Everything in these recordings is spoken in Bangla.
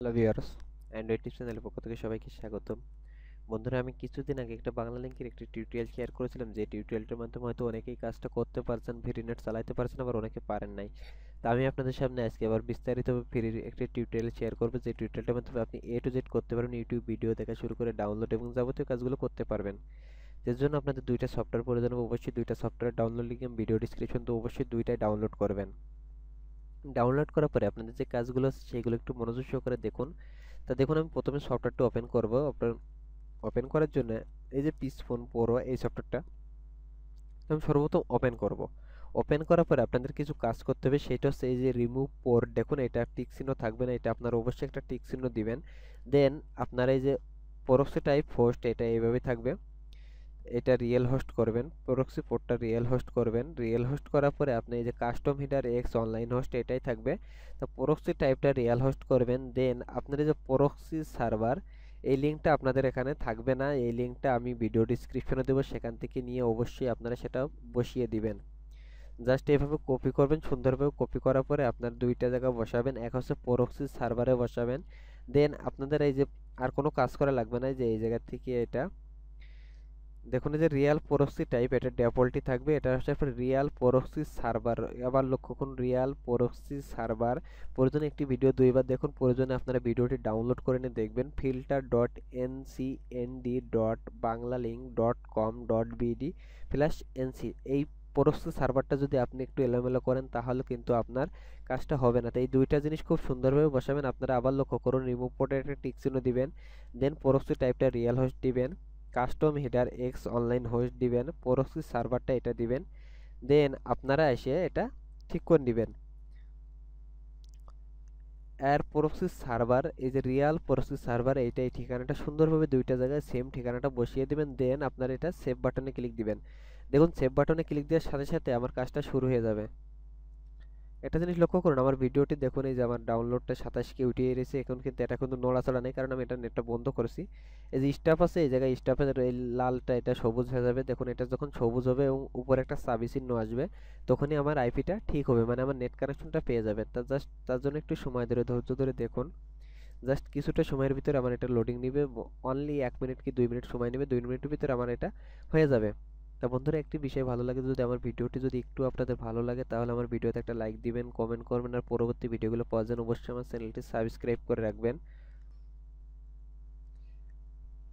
হ্যালো ভিউয়ার্স অ্যান্ড্রয়েড টিপস চ্যানেলের পক্ষ থেকে সবাইকে স্বাগতম। বন্ধুরা, আমি কিছুদিন আগে একটা বাংলা লিঙ্কের একটি টিউটোরিয়াল শেয়ার করেছিলাম। যে টিউটোরিয়ালটার মাধ্যমে হয়তো অনেকেই কাজটা করতে পারছেন ভিডিনেট চালাতে পারছেন, আবার অনেকে পারেন নাই। তা আমি আপনাদের সামনে আজকে আবার বিস্তারিতভাবে ফ্রি একটি টিউটোরিয়াল শেয়ার করব। যে টিউটোরিয়ালটার মাধ্যমে আপনি এ টু জেড করতে পারবেন ইউটিউব ভিডিও দেখা শুরু করে ডাউনলোড এবং যাবতীয় কাজগুলো করতে পারবেন। এর জন্য আপনাদের দুইটা সফটওয়্যার প্রয়োজন হবে অবশ্যই দুইটা software download link video description তো অবশ্যই দুইটাই ডাউনলোড করবেন। ডাউনলোড করার পরে আপনাদের যে কাজগুলো আছে সেগুলো একটু মনোযোগ সহকারে দেখুন। তা দেখুন, আমি প্রথমে সফটওয়্যারটা ওপেন করব। ওপেন করার জন্য এই যে পিস ফোন প্রো এই সফটওয়্যারটা আমি সর্বপ্রথম ওপেন করব। ওপেন করার পরে আপনাদের কিছু কাজ করতে হবে। সেটা হচ্ছে এই যে রিমুভ পোর্ট দেখুন, এটা টিক চিহ্ন থাকবে না। এটা আপনার অবশ্যই একটা টিক চিহ্ন দিবেন। দেন আপনার এই যে প্রক্সি টাইপ এটা এইভাবে থাকবে। এটা রিয়েল হোস্ট করবেন প্রক্সি পোর্টটা রিয়েল হোস্ট করবেন। রিয়েল হোস্ট করার পরে আপনি এই যে custom header X online host এটাই থাকবে। তো প্রক্সি টাইপটা রিয়েল হোস্ট করবেন দেন আপনার যে প্রক্সি সার্ভার এই লিঙ্কটা আপনাদের এখানে থাকবে না। এই লিঙ্কটা আমি ভিডিও ডিসক্রিপশনে দেবো, সেখান থেকে নিয়ে অবশ্যই আপনারা সেটা বসিয়ে দিবেন। জাস্ট এভাবে কপি করবেন, সুন্দরভাবে কপি করার পরে আপনার দুইটা জায়গা বসাবেন, এক হচ্ছে প্রক্সি সার্ভারে বসাবেন। দেন আপনাদের এই যে আর কোনো কাজ করা লাগবে না যে এই জায়গা থেকে এটা দেখুন যে রিয়াল প্রক্সি টাইপ এটা ডেফল্টই থাকবে, এটা হচ্ছে রিয়াল প্রক্সি সার্ভার আবার লক্ষ্য করুন রিয়াল প্রক্সি সার্ভার প্রয়োজনে একটি ভিডিও দুইবার দেখুন, প্রয়োজনে আপনারা ভিডিওটি ডাউনলোড করে নিয়ে দেখবেন। Filter dot NCND dot Bangla link dot com dot BD plus NC এই প্রক্সি সার্ভারটা যদি আপনি একটু এলোমেলো করেন, তাহলে কিন্তু আপনার কাজটা হবে না। তো এই দুইটা জিনিস খুব সুন্দরভাবে বসাবেন। আপনারা আবার লক্ষ্য করুন রিমুভ পোর্টে একটা টিক চিহ্ন দিবেন দেন প্রক্সি টাইপটা রিয়াল হোস্ট দিবেন। Custom header X online host দিবেন প্রক্সি সার্ভারটা এটা দিবেন দেন আপনারা এসে এটা ঠিক করে নেবেন। এর প্রক্সি সার্ভার এই যে রিয়াল প্রক্সি সার্ভার এইটা এই ঠিকানাটা সুন্দরভাবে দুইটা জায়গায় সেম ঠিকানাটা বসিয়ে দিবেন দেন আপনারা এটা সেভ বাটনে ক্লিক দিবেন। দেখুন সেভ বাটনে ক্লিক দেওয়ার সাথে সাথে আমার কাজটা শুরু হয়ে যাবে। একটা জিনিস লক্ষ্য করুন, আমার ভিডিওটি দেখুন, এই যে আমার ডাউনলোডটা সাতাশ কে উঠিয়ে এসেছে এখন কিন্তু এটা কিন্তু নড়াচড়া নেই, কারণ আমি এটা নেটটা বন্ধ করেছি। এই যে স্টাফ আছে, এই জায়গায় স্টাফের এই লালটা, এটা সবুজ হয়ে যাবে, দেখুন এটা যখন সবুজ হবে এবং উপরে একটা চিহ্ন আসবে, তখনই আমার আইপিটা ঠিক হবে মানে আমার নেট কানেকশনটা পেয়ে যাবে। তা জাস্ট তার জন্য একটু সময় ধরে, ধৈর্য ধরে দেখুন জাস্ট কিছুটা সময়ের ভিতরে আমার এটা লোডিং নিবে অনলি এক মিনিট কি দুই মিনিট সময় নেবে, দুই মিনিটের ভিতরে আমার এটা হয়ে যাবে। তা বন্ধুরা একটি বিষয় ভালো লাগে যদি আমার ভিডিওটি যদি একটু আপনাদের ভালো লাগে তাহলে আমার ভিডিওতে একটা লাইক দিবেন কমেন্ট করবেন আর পরবর্তী ভিডিওগুলো পাওয়ার জন্য অবশ্যই আমার চ্যানেলটি সাবস্ক্রাইব করে রাখবেন।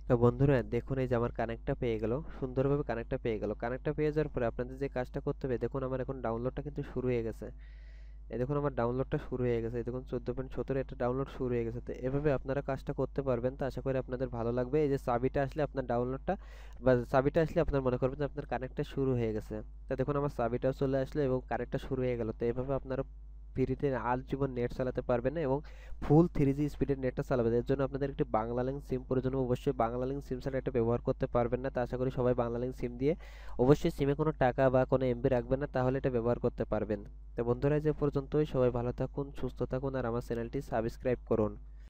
তা বন্ধুরা দেখুন এই যে আমার কানেক্টটা পেয়ে গেল, সুন্দরভাবে কানেক্টটা পেয়ে গেল। কানেক্টটা পেয়ে যাওয়ার পরে আপনাদের যে কাজটা করতে হবে, দেখুন আমার এখন ডাউনলোডটা কিন্তু শুরু হয়ে গেছে। এই দেখুন আমার ডাউনলোডটা শুরু হয়ে গেছে। এই দেখুন চোদ্দ পয়েন্ট সতেরো এটা ডাউনলোড শুরু হয়ে গেছে। তো এভাবে আপনারা কাজটা করতে পারবেন। তো আশা করি আপনাদের ভালো লাগবে। এই যে চাবিটা আসলে আপনার ডাউনলোডটা বা চাবিটা আসলে আপনার মনে করবেন যে আপনার কানেক্টটা শুরু হয়ে গেছে। তো দেখুন আমার চাবিটাও চলে আসলো এবং কানেক্টটা শুরু হয়ে গেল। তো এভাবে আপনারা ফ্রিতে আল জীবন নেট চালাতে পারবেন না এবং ফুল থ্রি জি স্পিডের নেটটা চালাবে। এর জন্য আপনাদের একটি বাংলা লিঙ্ক সিম প্রয়োজন অবশ্যই বাংলা লিঙ্ক সিম ছাড়া এটা ব্যবহার করতে পারবেন না। তা আশা করি সবাই বাংলা লিঙ্ক সিম দিয়ে অবশ্যই সিমে কোনো টাকা বা কোনো এমবি রাখবেন না, তাহলে এটা ব্যবহার করতে পারবেন। তো বন্ধুরা যে পর্যন্তই। সবাই ভালো থাকুন, সুস্থ থাকুন, আর আমার চ্যানেলটি সাবস্ক্রাইব করুন।